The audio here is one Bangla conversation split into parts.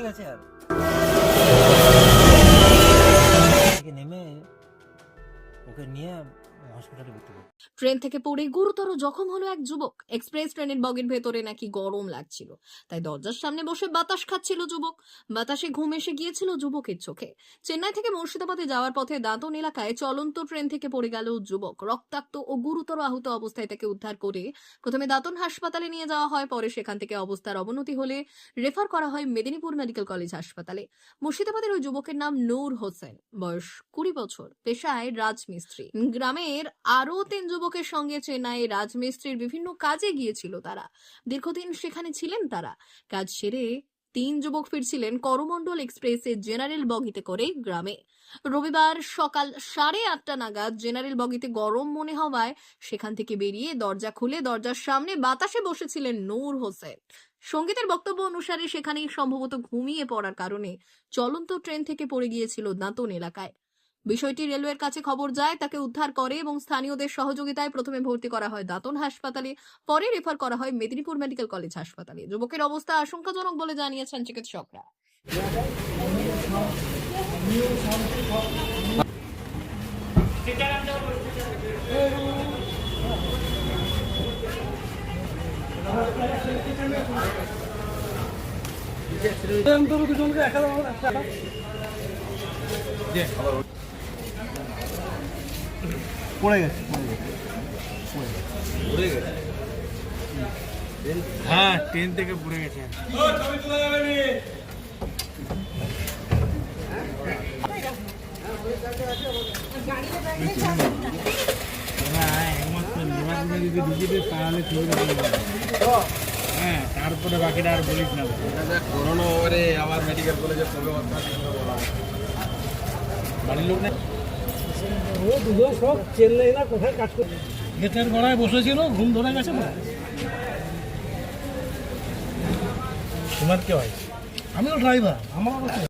পড়ে গেছে আর। নেমে ওকে নিয়ে হসপিটালে ভর্তি করব ট্রেন থেকে পড়ে গুরুতর জখম হলো এক যুবক। এক্সপ্রেস ট্রেনের বগির ভেতরে নাকি গরম লাগছিল। তাই দরজার সামনে বসে বাতাস খাচ্ছিল যুবক। বাতাসে ঘুম এসে গিয়েছিল যুবকের চোখে। চেন্নাই থেকে মুর্শিদাবাদে যাওয়ার পথে দাঁতন এলাকায় চলন্ত ট্রেন থেকে পড়ে গেল যুবক। রক্তাক্ত ও গুরুতর আহত অবস্থায় তাকে উদ্ধার করে প্রথমে দাঁতন হাসপাতালে নিয়ে যাওয়া হয়, পরে সেখান থেকে অবস্থার অবনতি হলে রেফার করা হয় মেদিনীপুর মেডিকেল কলেজ হাসপাতালে। মুর্শিদাবাদের ওই যুবকের নাম নূর হোসেন। বয়স কুড়ি বছর। পেশায় রাজমিস্ত্রি। গ্রামের আরও তিন যুবকের সঙ্গে চেন্নাই রাজমিস্ত্রির বিভিন্ন কাজে গিয়েছিল তারা। দীর্ঘদিন সেখানে ছিলেন তারা। কাজ সেরে তিন যুবক ফিরছিলেন করমণ্ডল এক্সপ্রেসে জেনারেল বগিতে করে গ্রামে। রবিবার সকাল সাড়ে আটটা নাগাদ জেনারেল বগিতে গরম মনে হওয়ায় সেখান থেকে বেরিয়ে দরজা খুলে দরজার সামনে বাতাসে বসেছিলেন নূর হোসেন। সঙ্গীতের বক্তব্য অনুসারে সেখানেই সম্ভবত ঘুমিয়ে পড়ার কারণে চলন্ত ট্রেন থেকে পড়ে গিয়েছিল দাঁতন এলাকায়। বিষয়টি রেলওয়ের কাছে খবর যায়, তাকে উদ্ধার করে এবং স্থানীয়দের সহযোগিতায় প্রথমে ভর্তি করা হয় দাঁতন হাসপাতালে, পরে রেফার করা হয় মেদিনীপুর মেডিকেল কলেজ হাসপাতালে। যুবকের অবস্থা আশঙ্কাজনক বলে জানিয়েছেন চিকিৎসকরা। পড়ে গেছে হ্যাঁ ট্রেন থেকে পড়ে গেছে। একমাত্র নিবাসীরা যদি তাহলে হ্যাঁ তারপরে বাকিটা আর বলিস না। করোনা ওভারে আবার মেডিকেল কলেজের সবে বাড়ির লোক না ও দুজন সব চেন্নাই না কোথায় কাজ করছে গেটের গড়ায় বসেছিল ঘুম ধরে গেছে তোমার কে হয়? আমিও ড্রাইভার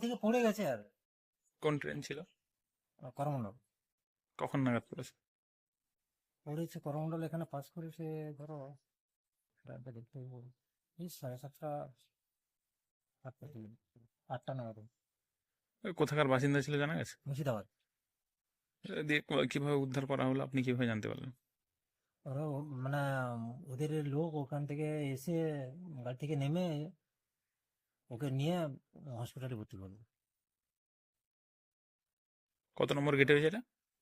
গাড়ি থেকে পড়ে গেছে আর। কোন ট্রেন ছিল? করমণ্ডল কখন নাগাদ পড়েছে? পড়েছে করমণ্ডল এখানে পাস করেছে ধরো টাইমটা দেখতে। এই সাড়ে সাতটা আটটা আটটা নাগাদ। কোথাকার বাসিন্দা ছিল জানা গেছে? মুর্শিদাবাদ। দিয়ে কীভাবে উদ্ধার করা হলো আপনি কীভাবে জানতে পারলেন? ওরা মানে ওদের লোক ওখান থেকে এসে গাড়ি থেকে নেমে ওকে নিয়ে হসপিটালে ভর্তি করব। কত নম্বর গেটে হয়েছে এটা?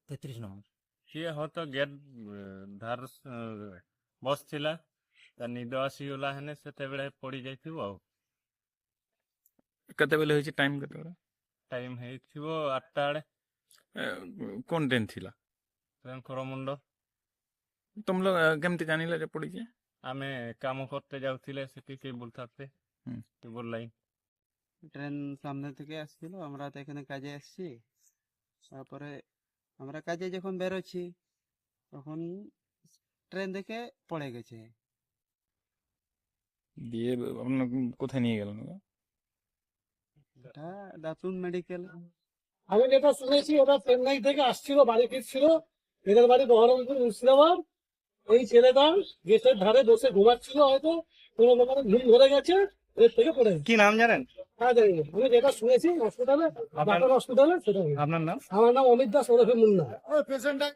তেত্রিশ নম্বর। সে হয়তো গেট ধার বসছিলা তা নিদ আসিগলা হেনে সেতবেলে পড়ি যাইথিব আউ কেতবেলে হয়েছে? টাইম কেতবেলে? টাইম হয়েছিল আটটা আড়ে। কোন ট্রেন ছিলা? ট্রেন খরমুন্ড তোমরা কেমতে জানিলা যে পড়িছে? আমি কাম করতে যাওছিলে সেটি কে বলতে হুম। বললাই। ট্রেন সামনে থেকে আসছিল আমরা তো এখানে কাজে এসেছি তারপরে আমরা কাজে যখন বেরোচ্ছি তখন ট্রেন দেখে পড়ে গেছে। দিয়ে আপনার কোথায় নিয়ে গেলেন এটা দাতুন মেডিকেল। আমি যেটা শুনেছি ওরা চেন্নাই থেকে আসছিল বাড়ি ফিরছিল। এদের বাড়ি বহরমপুর মুর্শিদাবাদ। এই ছেলেটা গেটের ধারে বসে ঘুমাচ্ছিল হয়তো কোনো রকমের ঘুম ধরে গেছে এর থেকে পড়ে কি নাম জানেন। আমি যেটা শুনেছি হসপিটালে আপনার হসপিটালে সেটা আপনার নাম? আমার নাম অমিত দাস ওরফে মুন্না।